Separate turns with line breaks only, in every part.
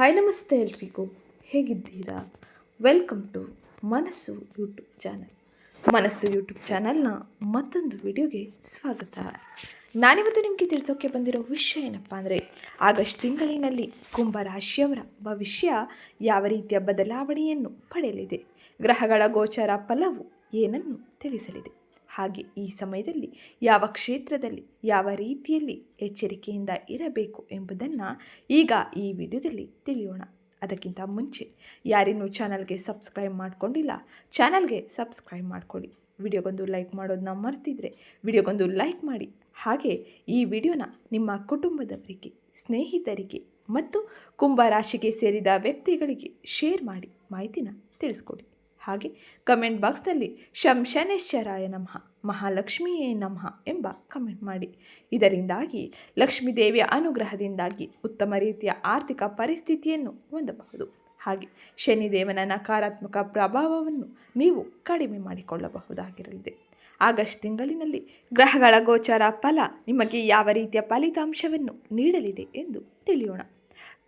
Hi ನಮಸ್ತೆ ಎಲ್ರಿಗೂ. ಹೇಗಿದ್ದೀರಾ? Welcome to Manasu YouTube channel Manasu YouTube ಚಾನಲ್ನ ಮತ್ತೊಂದು ವಿಡಿಯೋಗೆ ಸ್ವಾಗತ. ನಾನಿವತ್ತು ನಿಮಗೆ ತಿಳಿಸೋಕೆ ಬಂದಿರೋ ವಿಷಯ ಏನಪ್ಪ ಅಂದರೆ, ಆಗಸ್ಟ್ ತಿಂಗಳಿನಲ್ಲಿ ಕುಂಭರಾಶಿಯವರ ಭವಿಷ್ಯ ಯಾವ ರೀತಿಯ ಬದಲಾವಣೆಯನ್ನು ಪಡೆಯಲಿದೆ, ಗ್ರಹಗಳ ಗೋಚರ ಫಲವು ಏನನ್ನು ತಿಳಿಸಲಿದೆ. ಹಾಗೆ ಈ ಸಮಯದಲ್ಲಿ ಯಾವ ಕ್ಷೇತ್ರದಲ್ಲಿ, ಯಾವ ರೀತಿಯಲ್ಲಿ ಎಚ್ಚರಿಕೆಯಿಂದ ಇರಬೇಕು ಎಂಬುದನ್ನು ಈಗ ಈ ವಿಡಿಯೋದಲ್ಲಿ ತಿಳಿಯೋಣ. ಅದಕ್ಕಿಂತ ಮುಂಚೆ ಯಾರಿನ್ನೂ ಚಾನಲ್ಗೆ ಸಬ್ಸ್ಕ್ರೈಬ್ ಮಾಡಿಕೊಂಡಿಲ್ಲ, ಚಾನಲ್ಗೆ ಸಬ್ಸ್ಕ್ರೈಬ್ ಮಾಡ್ಕೊಳ್ಳಿ. ವಿಡಿಯೋಗೊಂದು ಲೈಕ್ ಮಾಡೋದನ್ನ ಮರ್ತಿದ್ರೆ ವಿಡಿಯೋಗೊಂದು ಲೈಕ್ ಮಾಡಿ. ಹಾಗೆ ಈ ವಿಡಿಯೋನ ನಿಮ್ಮ ಕುಟುಂಬದವರಿಗೆ, ಸ್ನೇಹಿತರಿಗೆ ಮತ್ತು ಕುಂಭ ರಾಶಿಗೆ ಸೇರಿದ ವ್ಯಕ್ತಿಗಳಿಗೆ ಶೇರ್ ಮಾಡಿ ಮಾಹಿತಿನ ತಿಳಿಸ್ಕೊಡಿ. ಹಾಗೆ ಕಮೆಂಟ್ ಬಾಕ್ಸ್ನಲ್ಲಿ ಶಂಶನೇಶ್ವರಾಯ ನಮಃ, ಮಹಾಲಕ್ಷ್ಮಿಯೇ ನಮಃ ಎಂಬ ಕಮೆಂಟ್ ಮಾಡಿ. ಇದರಿಂದಾಗಿ ಲಕ್ಷ್ಮೀ ದೇವಿಯ ಅನುಗ್ರಹದಿಂದಾಗಿ ಉತ್ತಮ ರೀತಿಯ ಆರ್ಥಿಕ ಪರಿಸ್ಥಿತಿಯನ್ನು ಹೊಂದಬಹುದು. ಹಾಗೆ ಶನಿದೇವನ ನಕಾರಾತ್ಮಕ ಪ್ರಭಾವವನ್ನು ನೀವು ಕಡಿಮೆ ಮಾಡಿಕೊಳ್ಳಬಹುದಾಗಿರಲಿದೆ. ಆಗಸ್ಟ್ ತಿಂಗಳಿನಲ್ಲಿ ಗ್ರಹಗಳ ಗೋಚಾರ ಫಲ ನಿಮಗೆ ಯಾವ ರೀತಿಯ ಫಲಿತಾಂಶವನ್ನು ನೀಡಲಿದೆ ಎಂದು ತಿಳಿಯೋಣ.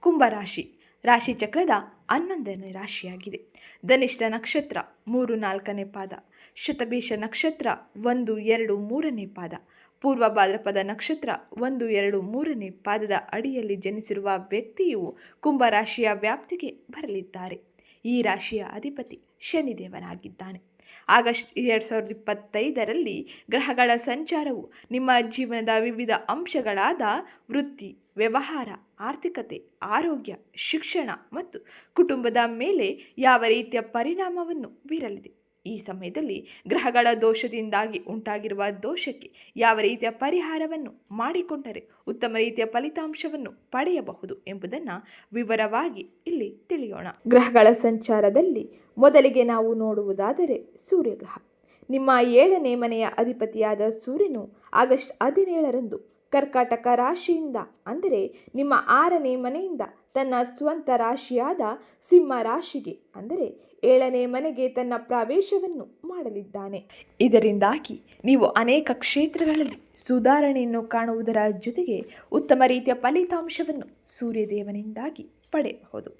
ಕುಂಭರಾಶಿ ರಾಶಿ ಚಕ್ರದ ಹನ್ನೊಂದನೇ ರಾಶಿಯಾಗಿದೆ. ಧನಿಷ್ಠ ನಕ್ಷತ್ರ ಮೂರು ನಾಲ್ಕನೇ ಪಾದ, ಶತಭೀಷ ನಕ್ಷತ್ರ ಒಂದು ಎರಡು ಮೂರನೇ ಪಾದ, ಪೂರ್ವ ಭಾದ್ರಪದ ನಕ್ಷತ್ರ ಒಂದು ಎರಡು ಮೂರನೇ ಪಾದದ ಅಡಿಯಲ್ಲಿ ಜನಿಸಿರುವ ವ್ಯಕ್ತಿಯು ಕುಂಭರಾಶಿಯ ವ್ಯಾಪ್ತಿಗೆ ಬರಲಿದ್ದಾರೆ. ಈ ರಾಶಿಯ ಅಧಿಪತಿ ಶನಿದೇವನಾಗಿದ್ದಾನೆ. ಆಗಸ್ಟ್ ಎರಡು ಸಾವಿರದ ಇಪ್ಪತ್ತೈದರಲ್ಲಿ ಗ್ರಹಗಳ ಸಂಚಾರವು ನಿಮ್ಮ ಜೀವನದ ವಿವಿಧ ಅಂಶಗಳಾದ ವೃತ್ತಿ, ವ್ಯವಹಾರ ಆರ್ಥಿಕತೆ, ಆರೋಗ್ಯ, ಶಿಕ್ಷಣ ಮತ್ತು ಕುಟುಂಬದ ಮೇಲೆ ಯಾವ ರೀತಿಯ ಪರಿಣಾಮವನ್ನು ಬೀರಲಿದೆ? ಈ ಸಮಯದಲ್ಲಿ ಗ್ರಹಗಳ ದೋಷದಿಂದಾಗಿ ಉಂಟಾಗಿರುವ ದೋಷಕ್ಕೆ ಯಾವ ರೀತಿಯ ಪರಿಹಾರವನ್ನು ಮಾಡಿಕೊಂಡರೆ ಉತ್ತಮ ರೀತಿಯ ಫಲಿತಾಂಶವನ್ನು ಪಡೆಯಬಹುದು ಎಂಬುದನ್ನು ವಿವರವಾಗಿ ಇಲ್ಲಿ ತಿಳಿಯೋಣ. ಗ್ರಹಗಳ ಸಂಚಾರದಲ್ಲಿ ಮೊದಲಿಗೆ ನಾವು ನೋಡುವುದಾದರೆ ಸೂರ್ಯಗ್ರಹ. ನಿಮ್ಮ ಏಳನೇ ಮನೆಯ ಅಧಿಪತಿಯಾದ ಸೂರ್ಯನು ಆಗಸ್ಟ್ ಹದಿನೇಳರಂದು ಕರ್ಕಾಟಕ ರಾಶಿಯಿಂದ, ಅಂದರೆ ನಿಮ್ಮ ಆರನೇ ಮನೆಯಿಂದ ತನ್ನ ಸ್ವಂತ ರಾಶಿಯಾದ ಸಿಂಹ ರಾಶಿಗೆ, ಅಂದರೆ ಏಳನೇ ಮನೆಗೆ ತನ್ನ ಪ್ರವೇಶವನ್ನು ಮಾಡಲಿದ್ದಾನೆ. ಇದರಿಂದಾಗಿ ನೀವು ಅನೇಕ ಕ್ಷೇತ್ರಗಳಲ್ಲಿ ಸುಧಾರಣೆಯನ್ನು ಕಾಣುವುದರ ಜೊತೆಗೆ ಉತ್ತಮ ರೀತಿಯ ಫಲಿತಾಂಶವನ್ನು ಸೂರ್ಯದೇವನಿಂದಾಗಿ ಪಡೆಯಬಹುದು.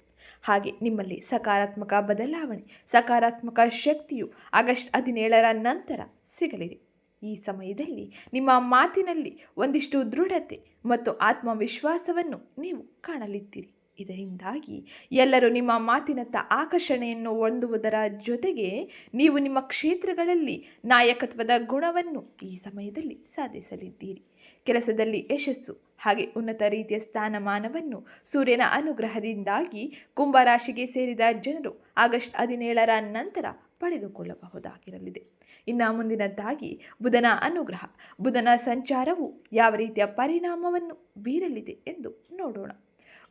ಹಾಗೆ ನಿಮ್ಮಲ್ಲಿ ಸಕಾರಾತ್ಮಕ ಬದಲಾವಣೆ, ಸಕಾರಾತ್ಮಕ ಶಕ್ತಿಯು ಆಗಸ್ಟ್ ಹದಿನೇಳರ ನಂತರ ಸಿಗಲಿದೆ. ಈ ಸಮಯದಲ್ಲಿ ನಿಮ್ಮ ಮಾತಿನಲ್ಲಿ ಒಂದಿಷ್ಟು ದೃಢತೆ ಮತ್ತು ಆತ್ಮವಿಶ್ವಾಸವನ್ನು ನೀವು ಕಾಣಲಿದ್ದೀರಿ. ಇದರಿಂದಾಗಿ ಎಲ್ಲರೂ ನಿಮ್ಮ ಮಾತಿನತ್ತ ಆಕರ್ಷಣೆಯನ್ನು ಹೊಂದುವುದರ ಜೊತೆಗೆ ನೀವು ನಿಮ್ಮ ಕ್ಷೇತ್ರಗಳಲ್ಲಿ ನಾಯಕತ್ವದ ಗುಣವನ್ನು ಈ ಸಮಯದಲ್ಲಿ ಸಾಧಿಸಲಿದ್ದೀರಿ. ಕೆಲಸದಲ್ಲಿ ಯಶಸ್ಸು ಹಾಗೆ ಉನ್ನತ ರೀತಿಯ ಸ್ಥಾನಮಾನವನ್ನು ಸೂರ್ಯನ ಅನುಗ್ರಹದಿಂದಾಗಿ ಕುಂಭರಾಶಿಗೆ ಸೇರಿದ ಜನರು ಆಗಸ್ಟ್ ಹದಿನೇಳರ ನಂತರ ಪಡೆದುಕೊಳ್ಳಬಹುದಾಗಿರಲಿದೆ. ಇನ್ನು ಮುಂದಿನದ್ದಾಗಿ ಬುಧನ ಅನುಗ್ರಹ. ಬುಧನ ಸಂಚಾರವು ಯಾವ ರೀತಿಯ ಪರಿಣಾಮವನ್ನು ಬೀರಲಿದೆ ಎಂದು ನೋಡೋಣ.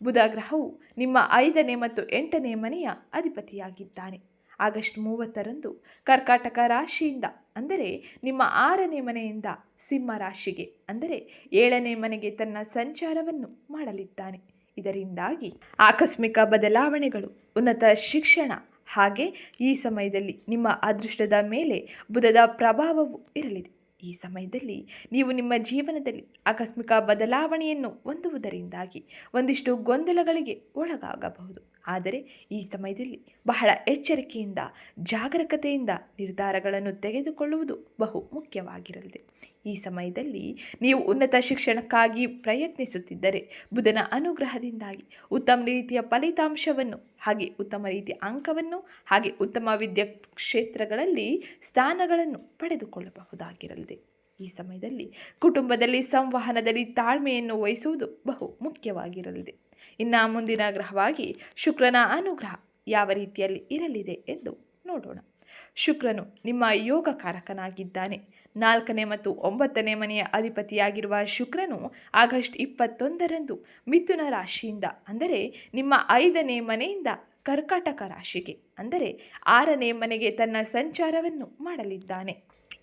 ಬುಧ ಗ್ರಹವು ನಿಮ್ಮ ಐದನೇ ಮತ್ತು ಎಂಟನೇ ಮನೆಯ ಅಧಿಪತಿಯಾಗಿದ್ದಾನೆ. ಆಗಸ್ಟ್ ಮೂವತ್ತರಂದು ಕರ್ಕಾಟಕ ರಾಶಿಯಿಂದ, ಅಂದರೆ ನಿಮ್ಮ ಆರನೇ ಮನೆಯಿಂದ ಸಿಂಹ ರಾಶಿಗೆ, ಅಂದರೆ ಏಳನೇ ಮನೆಗೆ ತನ್ನ ಸಂಚಾರವನ್ನು ಮಾಡಲಿದ್ದಾನೆ. ಇದರಿಂದಾಗಿ ಆಕಸ್ಮಿಕ ಬದಲಾವಣೆಗಳು, ಉನ್ನತ ಶಿಕ್ಷಣ ಹಾಗೆ ಈ ಸಮಯದಲ್ಲಿ ನಿಮ್ಮ ಅದೃಷ್ಟದ ಮೇಲೆ ಬುಧದ ಪ್ರಭಾವವು ಇರಲಿದೆ. ಈ ಸಮಯದಲ್ಲಿ ನೀವು ನಿಮ್ಮ ಜೀವನದಲ್ಲಿ ಆಕಸ್ಮಿಕ ಬದಲಾವಣೆಯನ್ನು ಹೊಂದುವುದರಿಂದಾಗಿ ಒಂದಿಷ್ಟು ಗೊಂದಲಗಳಿಗೆ ಒಳಗಾಗಬಹುದು. ಆದರೆ ಈ ಸಮಯದಲ್ಲಿ ಬಹಳ ಎಚ್ಚರಿಕೆಯಿಂದ, ಜಾಗರೂಕತೆಯಿಂದ ನಿರ್ಧಾರಗಳನ್ನು ತೆಗೆದುಕೊಳ್ಳುವುದು ಬಹು ಮುಖ್ಯವಾಗಿರಲಿದೆ. ಈ ಸಮಯದಲ್ಲಿ ನೀವು ಉನ್ನತ ಶಿಕ್ಷಣಕ್ಕಾಗಿ ಪ್ರಯತ್ನಿಸುತ್ತಿದ್ದರೆ ಬುಧನ ಅನುಗ್ರಹದಿಂದಾಗಿ ಉತ್ತಮ ರೀತಿಯ ಫಲಿತಾಂಶವನ್ನು, ಹಾಗೆ ಉತ್ತಮ ರೀತಿಯ ಅಂಕವನ್ನು, ಹಾಗೆ ಉತ್ತಮ ವಿದ್ಯಾ ಕ್ಷೇತ್ರಗಳಲ್ಲಿ ಸ್ಥಾನಗಳನ್ನು ಪಡೆದುಕೊಳ್ಳಬಹುದಾಗಿರಲಿದೆ. ಈ ಸಮಯದಲ್ಲಿ ಕುಟುಂಬದಲ್ಲಿ ಸಂವಹನದಲ್ಲಿ ತಾಳ್ಮೆಯನ್ನು ವಹಿಸುವುದು ಬಹು ಮುಖ್ಯವಾಗಿರಲಿದೆ. ಇನ್ನು ಮುಂದಿನ ಗ್ರಹವಾಗಿ ಶುಕ್ರನ ಅನುಗ್ರಹ ಯಾವ ರೀತಿಯಲ್ಲಿ ಇರಲಿದೆ ಎಂದು ನೋಡೋಣ. ಶುಕ್ರನು ನಿಮ್ಮ ಯೋಗ ಕಾರಕನಾಗಿದ್ದಾನೆ ನಾಲ್ಕನೇ ಮತ್ತು ಒಂಬತ್ತನೇ ಮನೆಯ ಅಧಿಪತಿಯಾಗಿರುವ ಶುಕ್ರನು ಆಗಸ್ಟ್ ಇಪ್ಪತ್ತೊಂದರಂದು ಮಿಥುನ ರಾಶಿಯಿಂದ, ಅಂದರೆ ನಿಮ್ಮ ಐದನೇ ಮನೆಯಿಂದ ಕರ್ಕಾಟಕ ರಾಶಿಗೆ, ಅಂದರೆ ಆರನೇ ಮನೆಗೆ ತನ್ನ ಸಂಚಾರವನ್ನು ಮಾಡಲಿದ್ದಾನೆ.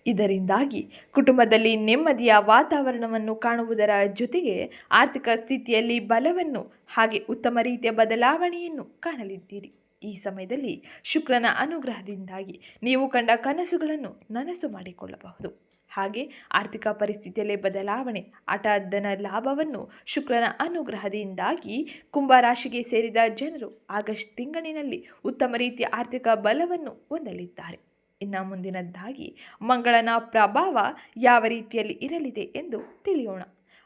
ಇದರಿಂದಾಗಿ ಕುಟುಂಬದಲ್ಲಿ ನೆಮ್ಮದಿಯ ವಾತಾವರಣವನ್ನು ಕಾಣುವುದರ ಜೊತೆಗೆ ಆರ್ಥಿಕ ಸ್ಥಿತಿಯಲ್ಲಿ ಬಲವನ್ನು ಹಾಗೆ ಉತ್ತಮ ರೀತಿಯ ಬದಲಾವಣೆಯನ್ನು ಕಾಣಲಿದ್ದೀರಿ. ಈ ಸಮಯದಲ್ಲಿ ಶುಕ್ರನ ಅನುಗ್ರಹದಿಂದಾಗಿ ನೀವು ಕಂಡ ಕನಸುಗಳನ್ನು ನನಸು ಮಾಡಿಕೊಳ್ಳಬಹುದು. ಹಾಗೆ ಆರ್ಥಿಕ ಪರಿಸ್ಥಿತಿಯಲ್ಲಿ ಬದಲಾವಣೆ ಅಟದನ ಲಾಭವನ್ನು ಶುಕ್ರನ ಅನುಗ್ರಹದಿಂದಾಗಿ ಕುಂಭರಾಶಿಗೆ ಸೇರಿದ ಜನರು ಆಗಸ್ಟ್ ತಿಂಗಳಿನಲ್ಲಿ ಉತ್ತಮ ರೀತಿಯ ಆರ್ಥಿಕ ಬಲವನ್ನು ಹೊಂದಲಿದ್ದಾರೆ. ಇನ್ನು ಮುಂದಿನದ್ದಾಗಿ, ಮಂಗಳನ ಪ್ರಭಾವ ಯಾವ ರೀತಿಯಲ್ಲಿ ಇರಲಿದೆ ಎಂದು ತಿಳಿಯೋಣ.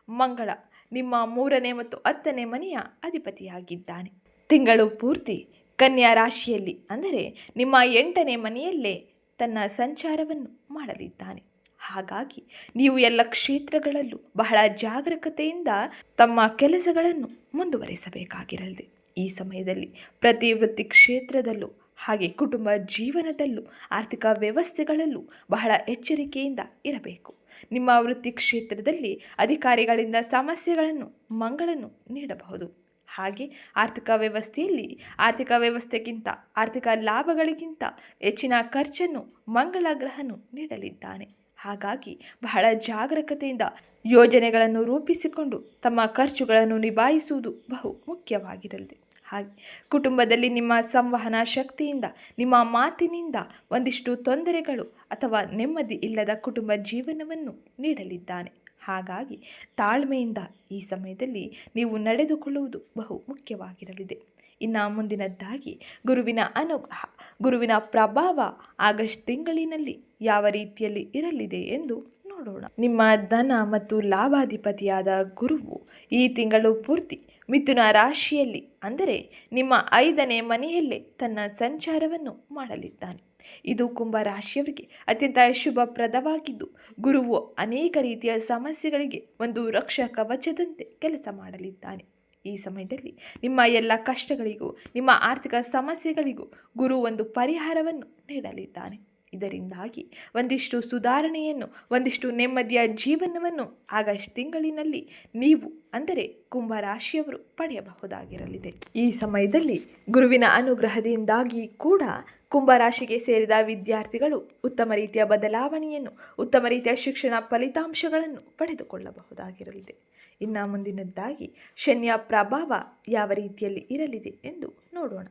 ಮಂಗಳ ನಿಮ್ಮ ಮೂರನೇ ಮತ್ತು ಹತ್ತನೇ ಮನೆಯ ಅಧಿಪತಿಯಾಗಿದ್ದಾನೆ. ತಿಂಗಳು ಪೂರ್ತಿ ಕನ್ಯಾ ರಾಶಿಯಲ್ಲಿ, ಅಂದರೆ ನಿಮ್ಮ ಎಂಟನೇ ಮನೆಯಲ್ಲೇ ತನ್ನ ಸಂಚಾರವನ್ನು ಮಾಡಲಿದ್ದಾನೆ. ಹಾಗಾಗಿ ನೀವು ಎಲ್ಲ ಕ್ಷೇತ್ರಗಳಲ್ಲೂ ಬಹಳ ಜಾಗರೂಕತೆಯಿಂದ ತಮ್ಮ ಕೆಲಸಗಳನ್ನು ಮುಂದುವರಿಸಬೇಕಾಗಿರಲಿದೆ. ಈ ಸಮಯದಲ್ಲಿ ಪ್ರತಿ ವೃತ್ತಿ ಕ್ಷೇತ್ರದಲ್ಲೂ ಹಾಗೆ ಕುಟುಂಬ ಜೀವನದಲ್ಲೂ, ಆರ್ಥಿಕ ವ್ಯವಸ್ಥೆಗಳಲ್ಲೂ ಬಹಳ ಎಚ್ಚರಿಕೆಯಿಂದ ಇರಬೇಕು. ನಿಮ್ಮ ವೃತ್ತಿ ಕ್ಷೇತ್ರದಲ್ಲಿ ಅಧಿಕಾರಿಗಳಿಂದ ಸಮಸ್ಯೆಗಳನ್ನು ಮಂಗಳನ್ನು ನೀಡಬಹುದು. ಹಾಗೆ ಆರ್ಥಿಕ ವ್ಯವಸ್ಥೆಯಲ್ಲಿ, ಆರ್ಥಿಕ ವ್ಯವಸ್ಥೆಗಿಂತ, ಆರ್ಥಿಕ ಲಾಭಗಳಿಗಿಂತ ಹೆಚ್ಚಿನ ಖರ್ಚನ್ನು ಮಂಗಳ ಗ್ರಹನು ನೀಡಲಿದ್ದಾನೆ. ಹಾಗಾಗಿ ಬಹಳ ಜಾಗರೂಕತೆಯಿಂದ ಯೋಜನೆಗಳನ್ನು ರೂಪಿಸಿಕೊಂಡು ತಮ್ಮ ಖರ್ಚುಗಳನ್ನು ನಿಭಾಯಿಸುವುದು ಬಹು ಮುಖ್ಯವಾಗಿರಲಿದೆ ಹಾಗೆ ಕುಟುಂಬದಲ್ಲಿ ನಿಮ್ಮ ಸಂವಹನ ಶಕ್ತಿಯಿಂದ, ನಿಮ್ಮ ಮಾತಿನಿಂದ ಒಂದಿಷ್ಟು ತೊಂದರೆಗಳು ಅಥವಾ ನೆಮ್ಮದಿ ಇಲ್ಲದ ಕುಟುಂಬ ಜೀವನವನ್ನು ನೀಡಲಿದ್ದಾನೆ. ಹಾಗಾಗಿ ತಾಳ್ಮೆಯಿಂದ ಈ ಸಮಯದಲ್ಲಿ ನೀವು ನಡೆದುಕೊಳ್ಳುವುದು ಬಹು ಮುಖ್ಯವಾಗಿರಲಿದೆ. ಇನ್ನು ಮುಂದಿನದ್ದಾಗಿ ಗುರುವಿನ ಅನುಗ್ರಹ ಗುರುವಿನ ಪ್ರಭಾವ ಆಗಸ್ಟ್ ತಿಂಗಳಿನಲ್ಲಿ ಯಾವ ರೀತಿಯಲ್ಲಿ ಇರಲಿದೆ ಎಂದು ನೋಡೋಣ. ನಿಮ್ಮ ಧನ ಮತ್ತು ಲಾಭಾಧಿಪತಿಯಾದ ಗುರುವು ಈ ತಿಂಗಳು ಪೂರ್ತಿ ಮಿಥುನ ರಾಶಿಯಲ್ಲಿ, ಅಂದರೆ ನಿಮ್ಮ ಐದನೇ ಮನೆಯಲ್ಲೇ ತನ್ನ ಸಂಚಾರವನ್ನು ಮಾಡಲಿದ್ದಾನೆ. ಇದು ಕುಂಭ ರಾಶಿಯವರಿಗೆ ಅತ್ಯಂತ ಶುಭಪ್ರದವಾಗಿದ್ದು ಗುರುವು ಅನೇಕ ರೀತಿಯ ಸಮಸ್ಯೆಗಳಿಗೆ ಒಂದು ರಕ್ಷ ಕವಚದಂತೆ ಕೆಲಸ ಮಾಡಲಿದ್ದಾನೆ. ಈ ಸಮಯದಲ್ಲಿ ನಿಮ್ಮ ಎಲ್ಲ ಕಷ್ಟಗಳಿಗೂ, ನಿಮ್ಮ ಆರ್ಥಿಕ ಸಮಸ್ಯೆಗಳಿಗೂ ಗುರು ಒಂದು ಪರಿಹಾರವನ್ನು ನೀಡಲಿದ್ದಾನೆ. ಇದರಿಂದಾಗಿ ಒಂದಿಷ್ಟು ಸುಧಾರಣೆಯನ್ನು, ಒಂದಿಷ್ಟು ನೆಮ್ಮದಿಯ ಜೀವನವನ್ನು ಆಗಸ್ಟ್ ತಿಂಗಳಿನಲ್ಲಿ ನೀವು ಅಂದರೆ ಕುಂಭರಾಶಿಯವರು ಪಡೆಯಬಹುದಾಗಿರಲಿದೆ. ಈ ಸಮಯದಲ್ಲಿ ಗುರುವಿನ ಅನುಗ್ರಹದಿಂದಾಗಿ ಕೂಡ ಕುಂಭರಾಶಿಗೆ ಸೇರಿದ ವಿದ್ಯಾರ್ಥಿಗಳು ಉತ್ತಮ ರೀತಿಯ ಬದಲಾವಣೆಯನ್ನು, ಉತ್ತಮ ರೀತಿಯ ಶಿಕ್ಷಣ ಫಲಿತಾಂಶಗಳನ್ನು ಪಡೆದುಕೊಳ್ಳಬಹುದಾಗಿರಲಿದೆ. ಇನ್ನು ಮುಂದಿನದ್ದಾಗಿ ಶನಿಯ ಪ್ರಭಾವ ಯಾವ ರೀತಿಯಲ್ಲಿ ಇರಲಿದೆ ಎಂದು ನೋಡೋಣ.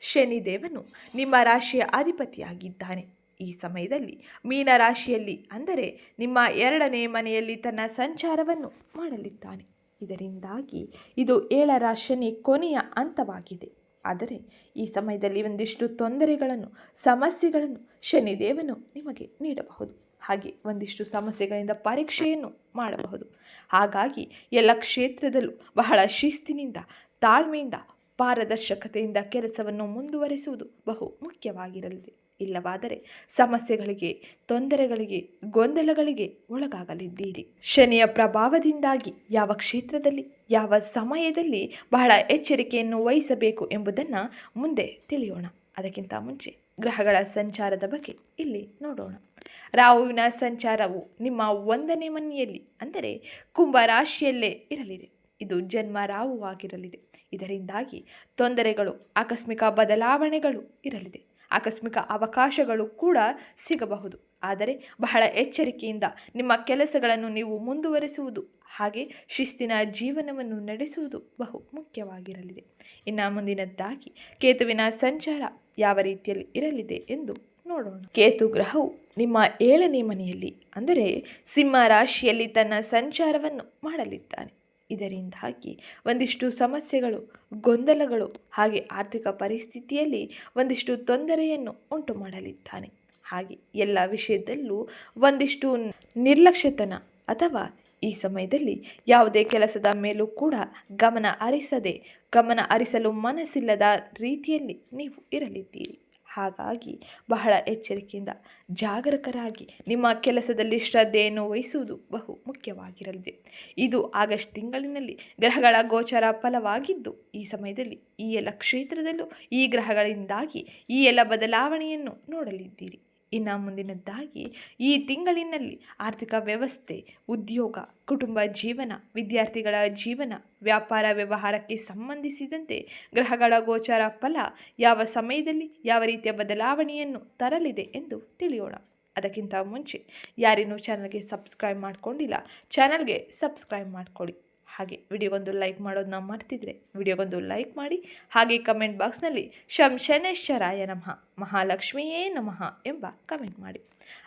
ಶನಿದೇವನು ನಿಮ್ಮ ರಾಶಿಯ ಅಧಿಪತಿಯಾಗಿದ್ದಾನೆ. ಈ ಸಮಯದಲ್ಲಿ ಮೀನ ರಾಶಿಯಲ್ಲಿ ಅಂದರೆ ನಿಮ್ಮ ಎರಡನೇ ಮನೆಯಲ್ಲಿ ತನ್ನ ಸಂಚಾರವನ್ನು ಮಾಡಲಿದ್ದಾನೆ. ಇದರಿಂದಾಗಿ ಇದು ಏಳರ ಶನಿ ಕೊನೆಯ ಹಂತವಾಗಿದೆ. ಆದರೆ ಈ ಸಮಯದಲ್ಲಿ ಒಂದಿಷ್ಟು ತೊಂದರೆಗಳನ್ನು, ಸಮಸ್ಯೆಗಳನ್ನು ಶನಿದೇವನು ನಿಮಗೆ ನೀಡಬಹುದು. ಹಾಗೆ ಒಂದಿಷ್ಟು ಸಮಸ್ಯೆಗಳಿಂದ ಪರೀಕ್ಷೆಯನ್ನು ಮಾಡಬಹುದು. ಹಾಗಾಗಿ ಎಲ್ಲ ಕ್ಷೇತ್ರದಲ್ಲೂ ಬಹಳ ಶಿಸ್ತಿನಿಂದ, ತಾಳ್ಮೆಯಿಂದ, ಪಾರದರ್ಶಕತೆಯಿಂದ ಕೆಲಸವನ್ನು ಮುಂದುವರಿಸುವುದು ಬಹು ಮುಖ್ಯವಾಗಿರಲಿದೆ. ಇಲ್ಲವಾದರೆ ಸಮಸ್ಯೆಗಳಿಗೆ, ತೊಂದರೆಗಳಿಗೆ, ಗೊಂದಲಗಳಿಗೆ ಒಳಗಾಗಲಿದ್ದೀರಿ. ಶನಿಯ ಪ್ರಭಾವದಿಂದಾಗಿ ಯಾವ ಕ್ಷೇತ್ರದಲ್ಲಿ, ಯಾವ ಸಮಯದಲ್ಲಿ ಬಹಳ ಎಚ್ಚರಿಕೆಯನ್ನು ವಹಿಸಬೇಕು ಎಂಬುದನ್ನು ಮುಂದೆ ತಿಳಿಯೋಣ. ಅದಕ್ಕಿಂತ ಮುಂಚೆ ಗ್ರಹಗಳ ಸಂಚಾರದ ಬಗ್ಗೆ ಇಲ್ಲಿ ನೋಡೋಣ. ರಾಹುವಿನ ಸಂಚಾರವು ನಿಮ್ಮ ಒಂದನೇ ಮನೆಯಲ್ಲಿ, ಅಂದರೆ ಕುಂಭ ರಾಶಿಯಲ್ಲೇ ಇರಲಿದೆ. ಇದು ಜನ್ಮ ರಾಹುವಾಗಿರಲಿದೆ. ಇದರಿಂದಾಗಿ ತೊಂದರೆಗಳು, ಆಕಸ್ಮಿಕ ಬದಲಾವಣೆಗಳು ಇರಲಿದೆ. ಆಕಸ್ಮಿಕ ಅವಕಾಶಗಳು ಕೂಡ ಸಿಗಬಹುದು. ಆದರೆ ಬಹಳ ಎಚ್ಚರಿಕೆಯಿಂದ ನಿಮ್ಮ ಕೆಲಸಗಳನ್ನು ನೀವು ಮುಂದುವರಿಸುವುದು ಹಾಗೆ ಶಿಸ್ತಿನ ಜೀವನವನ್ನು ನಡೆಸುವುದು ಬಹು ಮುಖ್ಯವಾಗಿರಲಿದೆ. ಇನ್ನು ಮುಂದಿನದ್ದಾಗಿ, ಕೇತುವಿನ ಸಂಚಾರ ಯಾವ ರೀತಿಯಲ್ಲಿ ಇರಲಿದೆ ಎಂದು ನೋಡೋಣ. ಕೇತು ಗ್ರಹವು ನಿಮ್ಮ ಏಳನೇ ಮನೆಯಲ್ಲಿ, ಅಂದರೆ ಸಿಂಹ ರಾಶಿಯಲ್ಲಿ ತನ್ನ ಸಂಚಾರವನ್ನು ಮಾಡಲಿದ್ದಾನೆ. ಇದರಿಂದಾಗಿ ಒಂದಿಷ್ಟು ಸಮಸ್ಯೆಗಳು, ಗೊಂದಲಗಳು ಹಾಗೆ ಆರ್ಥಿಕ ಪರಿಸ್ಥಿತಿಯಲ್ಲಿ ಒಂದಿಷ್ಟು ತೊಂದರೆಯನ್ನು ಉಂಟು ಮಾಡಲಿದ್ದಾನೆ. ಹಾಗೆ ಎಲ್ಲ ವಿಷಯದಲ್ಲೂ ಒಂದಿಷ್ಟು ನಿರ್ಲಕ್ಷ್ಯತನ ಅಥವಾ ಈ ಸಮಯದಲ್ಲಿ ಯಾವುದೇ ಕೆಲಸದ ಮೇಲೂ ಕೂಡ ಗಮನ ಹರಿಸದೆ, ಗಮನ ಹರಿಸಲು ಮನಸ್ಸಿಲ್ಲದ ರೀತಿಯಲ್ಲಿ ನೀವು ಇರಲಿದ್ದೀರಿ. ಹಾಗಾಗಿ ಬಹಳ ಎಚ್ಚರಿಕೆಯಿಂದ ಜಾಗರೂಕರಾಗಿ ನಿಮ್ಮ ಕೆಲಸದಲ್ಲಿ ಶ್ರದ್ಧೆಯನ್ನು ವಹಿಸುವುದು ಬಹು ಮುಖ್ಯವಾಗಿರಲಿದೆ. ಇದು ಆಗಸ್ಟ್ ತಿಂಗಳಿನಲ್ಲಿ ಗ್ರಹಗಳ ಗೋಚರ ಫಲವಾಗಿದ್ದು, ಈ ಸಮಯದಲ್ಲಿ ಈ ಎಲ್ಲ ಕ್ಷೇತ್ರದಲ್ಲೂ ಈ ಗ್ರಹಗಳಿಂದಾಗಿ ಈ ಎಲ್ಲ ಬದಲಾವಣೆಯನ್ನು ನೋಡಲಿದ್ದೀರಿ. ಇನ್ನು ಮುಂದಿನದ್ದಾಗಿ ಈ ತಿಂಗಳಿನಲ್ಲಿ ಆರ್ಥಿಕ ವ್ಯವಸ್ಥೆ, ಉದ್ಯೋಗ, ಕುಟುಂಬ ಜೀವನ, ವಿದ್ಯಾರ್ಥಿಗಳ ಜೀವನ, ವ್ಯಾಪಾರ ವ್ಯವಹಾರಕ್ಕೆ ಸಂಬಂಧಿಸಿದಂತೆ ಗ್ರಹಗಳ ಗೋಚಾರ ಫಲ ಯಾವ ಸಮಯದಲ್ಲಿ ಯಾವ ರೀತಿಯ ಬದಲಾವಣೆಯನ್ನು ತರಲಿದೆ ಎಂದು ತಿಳಿಯೋಣ. ಅದಕ್ಕಿಂತ ಮುಂಚೆ ಯಾರೇನೂ ಚಾನಲ್ಗೆ ಸಬ್ಸ್ಕ್ರೈಬ್ ಮಾಡಿಕೊಂಡಿಲ್ಲ, ಚಾನಲ್ಗೆ ಸಬ್ಸ್ಕ್ರೈಬ್ ಮಾಡಿಕೊಳ್ಳಿ. ಹಾಗೆ ವಿಡಿಯೋಗೊಂದು ಲೈಕ್ ಮಾಡೋದನ್ನ ಮರ್ತಿದ್ರೆ ವಿಡಿಯೋಗೊಂದು ಲೈಕ್ ಮಾಡಿ ಹಾಗೆ ಕಮೆಂಟ್ ಬಾಕ್ಸ್ನಲ್ಲಿ ಶಂ ಶನೇಶ್ವರಾಯ ನಮಃ, ಮಹಾಲಕ್ಷ್ಮಿಯೇ ನಮಃ ಎಂಬ ಕಮೆಂಟ್ ಮಾಡಿ.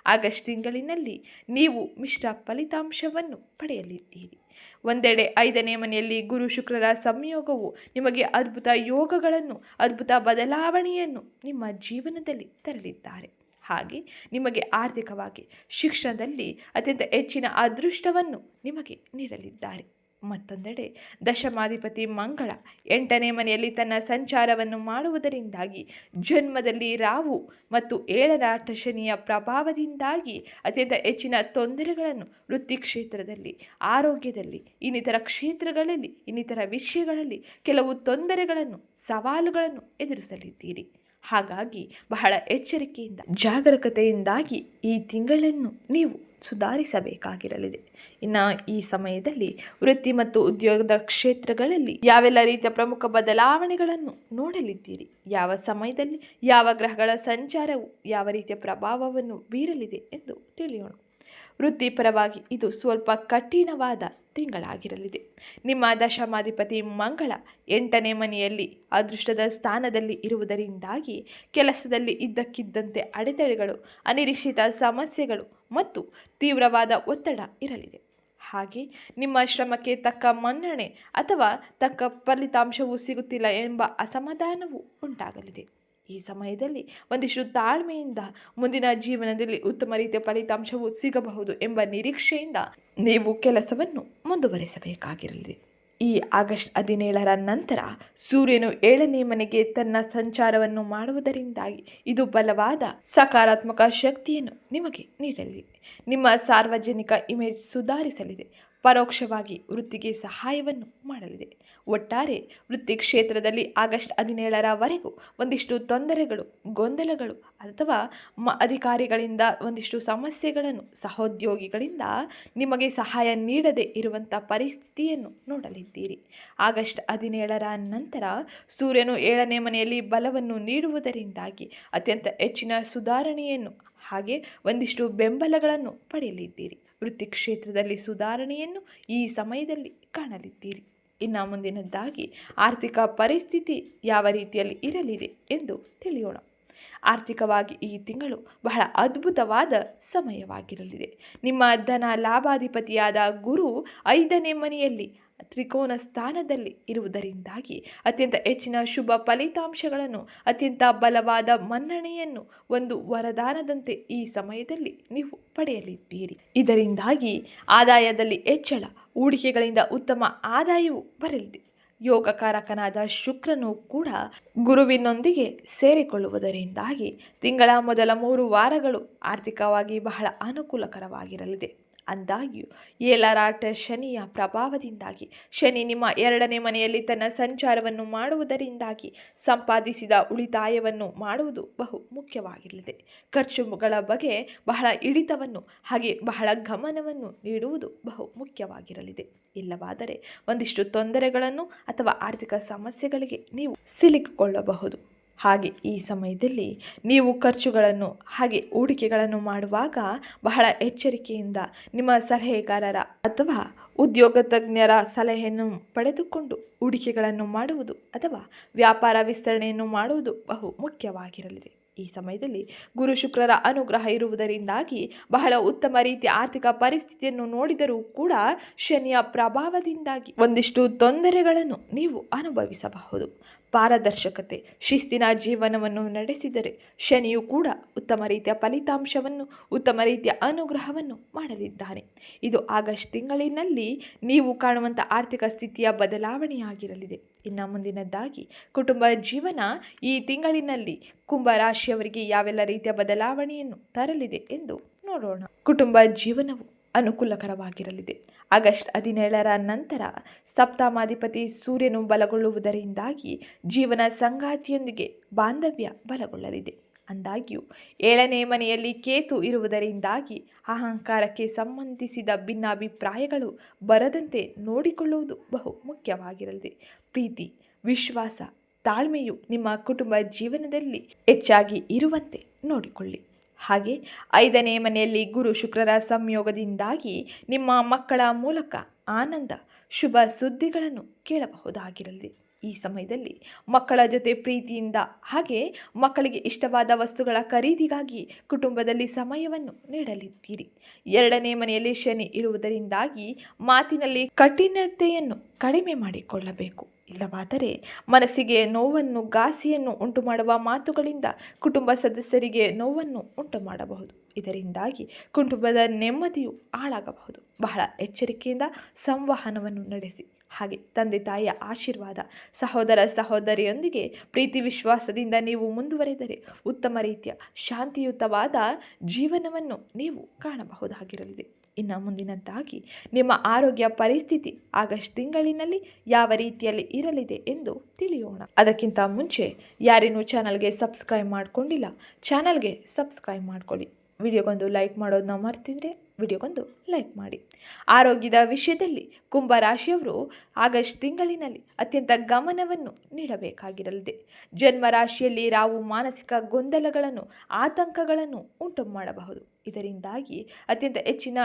ಆಗಸ್ಟ್ ತಿಂಗಳಿನಲ್ಲಿ ನೀವು ಮಿಶ್ರ ಫಲಿತಾಂಶವನ್ನು ಪಡೆಯಲಿದ್ದೀರಿ. ಒಂದೆಡೆ ಐದನೇ ಮನೆಯಲ್ಲಿ ಗುರು ಶುಕ್ರರ ಸಂಯೋಗವು ನಿಮಗೆ ಅದ್ಭುತ ಯೋಗಗಳನ್ನು, ಅದ್ಭುತ ಬದಲಾವಣೆಯನ್ನು ನಿಮ್ಮ ಜೀವನದಲ್ಲಿ ತರಲಿದ್ದಾರೆ. ಹಾಗೆ ನಿಮಗೆ ಆರ್ಥಿಕವಾಗಿ ಶಿಕ್ಷಣದಲ್ಲಿ ಅತ್ಯಂತ ಹೆಚ್ಚಿನ ಅದೃಷ್ಟವನ್ನು ನಿಮಗೆ ನೀಡಲಿದ್ದಾರೆ. ಮತ್ತೊಂದೆಡೆ ದಶಮಾಧಿಪತಿ ಮಂಗಳ ಎಂಟನೇ ಮನೆಯಲ್ಲಿ ತನ್ನ ಸಂಚಾರವನ್ನು ಮಾಡುವುದರಿಂದಾಗಿ ಜನ್ಮದಲ್ಲಿ ರಾವು ಮತ್ತು ಏಳರ ಶನಿಯ ಪ್ರಭಾವದಿಂದಾಗಿ ಅತ್ಯಂತ ಹೆಚ್ಚಿನ ತೊಂದರೆಗಳನ್ನು ವೃತ್ತಿ ಕ್ಷೇತ್ರದಲ್ಲಿ ಆರೋಗ್ಯದಲ್ಲಿ, ಇನ್ನಿತರ ಕ್ಷೇತ್ರಗಳಲ್ಲಿ, ಇನ್ನಿತರ ವಿಷಯಗಳಲ್ಲಿ ಕೆಲವು ತೊಂದರೆಗಳನ್ನು, ಸವಾಲುಗಳನ್ನು ಎದುರಿಸಲಿದ್ದೀರಿ. ಹಾಗಾಗಿ ಬಹಳ ಎಚ್ಚರಿಕೆಯಿಂದ, ಜಾಗರೂಕತೆಯಿಂದಾಗಿ ಈ ತಿಂಗಳನ್ನು ನೀವು ಸುಧಾರಿಸಬೇಕಾಗಿರಲಿದೆ. ಇನ್ನು ಈ ಸಮಯದಲ್ಲಿ ವೃತ್ತಿ ಮತ್ತು ಉದ್ಯೋಗದ ಕ್ಷೇತ್ರಗಳಲ್ಲಿ ಯಾವೆಲ್ಲ ರೀತಿಯ ಪ್ರಮುಖ ಬದಲಾವಣೆಗಳನ್ನು ನೋಡಲಿದ್ದೀರಿ? ಯಾವ ಸಮಯದಲ್ಲಿ ಯಾವ ಗ್ರಹಗಳ ಸಂಚಾರವು ಯಾವ ರೀತಿಯ ಪ್ರಭಾವವನ್ನು ಬೀರಲಿದೆ ಎಂದು ತಿಳಿಯೋಣ. ವೃತ್ತಿಪರವಾಗಿ ಇದು ಸ್ವಲ್ಪ ಕಠಿಣವಾದ ತಿಂಗಳಾಗಿರಲಿದೆ. ನಿಮ್ಮ ದಶಮಾಧಿಪತಿ ಮಂಗಳ ಎಂಟನೇ ಮನೆಯಲ್ಲಿ ಅದೃಷ್ಟದ ಸ್ಥಾನದಲ್ಲಿ ಇರುವುದರಿಂದಾಗಿ ಕೆಲಸದಲ್ಲಿ ಇದ್ದಕ್ಕಿದ್ದಂತೆ ಅಡೆತಡೆಗಳು, ಅನಿರೀಕ್ಷಿತ ಸಮಸ್ಯೆಗಳು ಮತ್ತು ತೀವ್ರವಾದ ಒತ್ತಡ ಇರಲಿದೆ. ಹಾಗೆ ನಿಮ್ಮ ಶ್ರಮಕ್ಕೆ ತಕ್ಕ ಮನ್ನಣೆ ಅಥವಾ ತಕ್ಕ ಫಲಿತಾಂಶವೂ ಸಿಗುತ್ತಿಲ್ಲ ಎಂಬ ಅಸಮಾಧಾನವೂ ಉಂಟಾಗಲಿದೆ. ಈ ಸಮಯದಲ್ಲಿ ಒಂದಿಷ್ಟು ತಾಳ್ಮೆಯಿಂದ ಮುಂದಿನ ಜೀವನದಲ್ಲಿ ಉತ್ತಮ ರೀತಿಯ ಫಲಿತಾಂಶವು ಸಿಗಬಹುದು ಎಂಬ ನಿರೀಕ್ಷೆಯಿಂದ ನೀವು ಕೆಲಸವನ್ನು ಮುಂದುವರಿಸಬೇಕಾಗಿರಲಿದೆ. ಈ ಆಗಸ್ಟ್ ಹದಿನೇಳರ ನಂತರ ಸೂರ್ಯನು ಏಳನೇ ಮನೆಗೆ ತನ್ನ ಸಂಚಾರವನ್ನು ಮಾಡುವುದರಿಂದಾಗಿ ಇದು ಬಲವಾದ ಸಕಾರಾತ್ಮಕ ಶಕ್ತಿಯನ್ನು ನಿಮಗೆ ನೀಡಲಿದೆ. ನಿಮ್ಮ ಸಾರ್ವಜನಿಕ ಇಮೇಜ್ ಸುಧಾರಿಸಲಿದೆ. ಪರೋಕ್ಷವಾಗಿ ವೃತ್ತಿಗೆ ಸಹಾಯವನ್ನು ಮಾಡಲಿದೆ. ಒಟ್ಟಾರೆ ವೃತ್ತಿ ಕ್ಷೇತ್ರದಲ್ಲಿ ಆಗಸ್ಟ್ ಹದಿನೇಳರವರೆಗೂ ಒಂದಿಷ್ಟು ತೊಂದರೆಗಳು, ಗೊಂದಲಗಳು ಅಥವಾ ಮ ಅಧಿಕಾರಿಗಳಿಂದ ಒಂದಿಷ್ಟು ಸಮಸ್ಯೆಗಳನ್ನು ಸಹೋದ್ಯೋಗಿಗಳಿಂದ ನಿಮಗೆ ಸಹಾಯ ನೀಡದೆ ಇರುವಂಥ ಪರಿಸ್ಥಿತಿಯನ್ನು ನೋಡಲಿದ್ದೀರಿ. ಆಗಸ್ಟ್ ಹದಿನೇಳರ ನಂತರ ಸೂರ್ಯನು ಏಳನೇ ಮನೆಯಲ್ಲಿ ಬಲವನ್ನು ನೀಡುವುದರಿಂದಾಗಿ ಅತ್ಯಂತ ಹೆಚ್ಚಿನ ಸುಧಾರಣೆಯನ್ನು ಹಾಗೆ ಒಂದಿಷ್ಟು ಬೆಂಬಲಗಳನ್ನು ಪಡೆಯಲಿದ್ದೀರಿ. ವೃತ್ತಿ ಕ್ಷೇತ್ರದಲ್ಲಿ ಸುಧಾರಣೆಯನ್ನು ಈ ಸಮಯದಲ್ಲಿ ಕಾಣಲಿದ್ದೀರಿ. ಇನ್ನು ಮುಂದಿನದ್ದಾಗಿ ಆರ್ಥಿಕ ಪರಿಸ್ಥಿತಿ ಯಾವ ರೀತಿಯಲ್ಲಿ ಇರಲಿದೆ ಎಂದು ತಿಳಿಯೋಣ. ಆರ್ಥಿಕವಾಗಿ ಈ ತಿಂಗಳು ಬಹಳ ಅದ್ಭುತವಾದ ಸಮಯವಾಗಿರಲಿದೆ. ನಿಮ್ಮ ಧನ ಲಾಭಾಧಿಪತಿಯಾದ ಗುರು ಐದನೇ ಮನೆಯಲ್ಲಿ ತ್ರಿಕೋನ ಸ್ಥಾನದಲ್ಲಿ ಇರುವುದರಿಂದಾಗಿ ಅತ್ಯಂತ ಹೆಚ್ಚಿನ ಶುಭ ಫಲಿತಾಂಶಗಳನ್ನು, ಅತ್ಯಂತ ಬಲವಾದ ಮನ್ನಣೆಯನ್ನು ಒಂದು ವರದಾನದಂತೆ ಈ ಸಮಯದಲ್ಲಿ ನೀವು ಪಡೆಯಲಿದ್ದೀರಿ. ಇದರಿಂದಾಗಿ ಆದಾಯದಲ್ಲಿ ಹೆಚ್ಚಳ, ಹೂಡಿಕೆಗಳಿಂದ ಉತ್ತಮ ಆದಾಯವು ಬರಲಿದೆ. ಯೋಗಕಾರಕನಾದ ಶುಕ್ರನು ಕೂಡ ಗುರುವಿನೊಂದಿಗೆ ಸೇರಿಕೊಳ್ಳುವುದರಿಂದಾಗಿ ತಿಂಗಳ ಮೊದಲ ಮೂರು ವಾರಗಳು ಆರ್ಥಿಕವಾಗಿ ಬಹಳ ಅನುಕೂಲಕರವಾಗಿರಲಿದೆ. ಅಂದಾಗ್ಯೂ ಏಲರಾಟ ಶನಿಯ ಪ್ರಭಾವದಿಂದಾಗಿ, ಶನಿ ನಿಮ್ಮ ಎರಡನೇ ಮನೆಯಲ್ಲಿ ತನ್ನ ಸಂಚಾರವನ್ನು ಮಾಡುವುದರಿಂದಾಗಿ ಸಂಪಾದಿಸಿದ ಉಳಿತಾಯವನ್ನು ಮಾಡುವುದು ಬಹು ಮುಖ್ಯವಾಗಿರಲಿದೆ. ಖರ್ಚುಗಳ ಬಗ್ಗೆ ಬಹಳ ಹಿಡಿತವನ್ನು ಹಾಗೆ ಬಹಳ ಗಮನವನ್ನು ನೀಡುವುದು ಬಹು ಮುಖ್ಯವಾಗಿರಲಿದೆ. ಇಲ್ಲವಾದರೆ ಒಂದಿಷ್ಟು ತೊಂದರೆಗಳನ್ನು ಅಥವಾ ಆರ್ಥಿಕ ಸಮಸ್ಯೆಗಳಿಗೆ ನೀವು ಸಿಲುಕಿಕೊಳ್ಳಬಹುದು. ಹಾಗೆ ಈ ಸಮಯದಲ್ಲಿ ನೀವು ಖರ್ಚುಗಳನ್ನು ಹಾಗೆ ಹೂಡಿಕೆಗಳನ್ನು ಮಾಡುವಾಗ ಬಹಳ ಎಚ್ಚರಿಕೆಯಿಂದ ನಿಮ್ಮ ಸಲಹೆಗಾರರ ಅಥವಾ ಉದ್ಯೋಗ ತಜ್ಞರ ಸಲಹೆಯನ್ನು ಪಡೆದುಕೊಂಡು ಹೂಡಿಕೆಗಳನ್ನು ಮಾಡುವುದು ಅಥವಾ ವ್ಯಾಪಾರ ವಿಸ್ತರಣೆಯನ್ನು ಮಾಡುವುದು ಬಹು ಮುಖ್ಯವಾಗಿರಲಿದೆ. ಈ ಸಮಯದಲ್ಲಿ ಗುರು ಶುಕ್ರರ ಅನುಗ್ರಹ ಇರುವುದರಿಂದಾಗಿ ಬಹಳ ಉತ್ತಮ ರೀತಿಯ ಆರ್ಥಿಕ ಪರಿಸ್ಥಿತಿಯನ್ನು ನೋಡಿದರೂ ಕೂಡ ಶನಿಯ ಪ್ರಭಾವದಿಂದಾಗಿ ಒಂದಿಷ್ಟು ತೊಂದರೆಗಳನ್ನು ನೀವು ಅನುಭವಿಸಬಹುದು. ಪಾರದರ್ಶಕತೆ. ಶಿಸ್ತಿನ ಜೀವನವನ್ನು ನಡೆಸಿದರೆ ಶನಿಯು ಕೂಡ ಉತ್ತಮ ರೀತಿಯ ಫಲಿತಾಂಶವನ್ನು, ಉತ್ತಮ ರೀತಿಯ ಅನುಗ್ರಹವನ್ನು ಮಾಡಲಿದ್ದಾನೆ. ಇದು ಆಗಸ್ಟ್ ತಿಂಗಳಿನಲ್ಲಿ ನೀವು ಕಾಣುವಂಥ ಆರ್ಥಿಕ ಸ್ಥಿತಿಯ ಬದಲಾವಣೆಯಾಗಿರಲಿದೆ. ಇನ್ನು ಮುಂದಿನದ್ದಾಗಿ, ಕುಟುಂಬ ಜೀವನ ಈ ತಿಂಗಳಿನಲ್ಲಿ ಕುಂಭ ರಾಶಿಯವರಿಗೆ ಯಾವೆಲ್ಲ ರೀತಿಯ ಬದಲಾವಣೆಯನ್ನು ತರಲಿದೆ ಎಂದು ನೋಡೋಣ. ಕುಟುಂಬ ಜೀವನವು ಅನುಕೂಲಕರವಾಗಿರಲಿದೆ. ಆಗಸ್ಟ್ ಹದಿನೇಳರ ನಂತರ ಸಪ್ತಮಾಧಿಪತಿ ಸೂರ್ಯನು ಬಲಗೊಳ್ಳುವುದರಿಂದಾಗಿ ಜೀವನ ಸಂಗಾತಿಯೊಂದಿಗೆ ಬಾಂಧವ್ಯ ಬಲಗೊಳ್ಳಲಿದೆ. ಅಂದಾಗ್ಯೂ, ಏಳನೇ ಮನೆಯಲ್ಲಿ ಕೇತು ಇರುವುದರಿಂದಾಗಿ ಅಹಂಕಾರಕ್ಕೆ ಸಂಬಂಧಿಸಿದ ಭಿನ್ನಾಭಿಪ್ರಾಯಗಳು ಬರದಂತೆ ನೋಡಿಕೊಳ್ಳುವುದು ಬಹು ಮುಖ್ಯವಾಗಿರಲಿದೆ. ಪ್ರೀತಿ, ವಿಶ್ವಾಸ, ತಾಳ್ಮೆಯು ನಿಮ್ಮ ಕುಟುಂಬ ಜೀವನದಲ್ಲಿ ಹೆಚ್ಚಾಗಿ ಇರುವಂತೆ ನೋಡಿಕೊಳ್ಳಿ. ಹಾಗೆ ಐದನೇ ಮನೆಯಲ್ಲಿ ಗುರು ಶುಕ್ರರ ಸಂಯೋಗದಿಂದಾಗಿ ನಿಮ್ಮ ಮಕ್ಕಳ ಮೂಲಕ ಆನಂದ, ಶುಭ ಸುದ್ದಿಗಳನ್ನು ಕೇಳಬಹುದಾಗಿರಲಿ. ಈ ಸಮಯದಲ್ಲಿ ಮಕ್ಕಳ ಜೊತೆ ಪ್ರೀತಿಯಿಂದ ಹಾಗೆ ಮಕ್ಕಳಿಗೆ ಇಷ್ಟವಾದ ವಸ್ತುಗಳ ಖರೀದಿಗಾಗಿ ಕುಟುಂಬದಲ್ಲಿ ಸಮಯವನ್ನು ನೀಡಲಿದ್ದೀರಿ. ಎರಡನೇ ಮನೆಯಲ್ಲಿ ಶನಿ ಇರುವುದರಿಂದಾಗಿ ಮಾತಿನಲ್ಲಿ ಕಠಿಣತೆಯನ್ನು ಕಡಿಮೆ ಮಾಡಿಕೊಳ್ಳಬೇಕು. ಇಲ್ಲವಾದರೆ ಮನಸ್ಸಿಗೆ ನೋವನ್ನು ಘಾಸಿಯನ್ನು ಉಂಟು ಮಾಡುವ ಮಾತುಗಳಿಂದ ಕುಟುಂಬ ಸದಸ್ಯರಿಗೆ ನೋವನ್ನು ಉಂಟು ಮಾಡಬಹುದು ಇದರಿಂದಾಗಿ ಕುಟುಂಬದ ನೆಮ್ಮದಿಯು ಹಾಳಾಗಬಹುದು. ಬಹಳ ಎಚ್ಚರಿಕೆಯಿಂದ ಸಂವಹನವನ್ನು ನಡೆಸಿ. ಹಾಗೆ ತಂದೆ ತಾಯಿಯ ಆಶೀರ್ವಾದ ಸಹೋದರ ಸಹೋದರಿಯೊಂದಿಗೆ ಪ್ರೀತಿ ವಿಶ್ವಾಸದಿಂದ ನೀವು ಮುಂದುವರೆದರೆ ಉತ್ತಮ ರೀತಿಯ ಶಾಂತಿಯುತವಾದ ಜೀವನವನ್ನು ನೀವು ಕಾಣಬಹುದಾಗಿರಲಿದೆ. ಇನ್ನು ಮುಂದಿನದ್ದಾಗಿ, ನಿಮ್ಮ ಆರೋಗ್ಯ ಪರಿಸ್ಥಿತಿ ಆಗಸ್ಟ್ ತಿಂಗಳಿನಲ್ಲಿ ಯಾವ ರೀತಿಯಲ್ಲಿ ಇರಲಿದೆ ಎಂದು ತಿಳಿಯೋಣ. ಅದಕ್ಕಿಂತ ಮುಂಚೆ ಯಾರೇನೂ ಚಾನಲ್ಗೆ ಸಬ್ಸ್ಕ್ರೈಬ್ ಮಾಡಿಕೊಂಡಿಲ್ಲ ಚಾನಲ್ಗೆ ಸಬ್ಸ್ಕ್ರೈಬ್ ಮಾಡ್ಕೊಳ್ಳಿ. ವಿಡಿಯೋಗೊಂದು ಲೈಕ್ ಮಾಡೋದನ್ನ ಮರ್ತಿದ್ರೆ ವಿಡಿಯೋಗೊಂದು ಲೈಕ್ ಮಾಡಿ. ಆರೋಗ್ಯದ ವಿಷಯದಲ್ಲಿ ಕುಂಭರಾಶಿಯವರು ಆಗಸ್ಟ್ ತಿಂಗಳಿನಲ್ಲಿ ಅತ್ಯಂತ ಗಮನವನ್ನು ನೀಡಬೇಕಾಗಿರಲಿದೆ. ಜನ್ಮ ರಾಶಿಯಲ್ಲಿ ರಾವು ಮಾನಸಿಕ ಗೊಂದಲಗಳನ್ನು, ಆತಂಕಗಳನ್ನು ಉಂಟು ಮಾಡಬಹುದು ಇದರಿಂದಾಗಿ ಅತ್ಯಂತ ಹೆಚ್ಚಿನ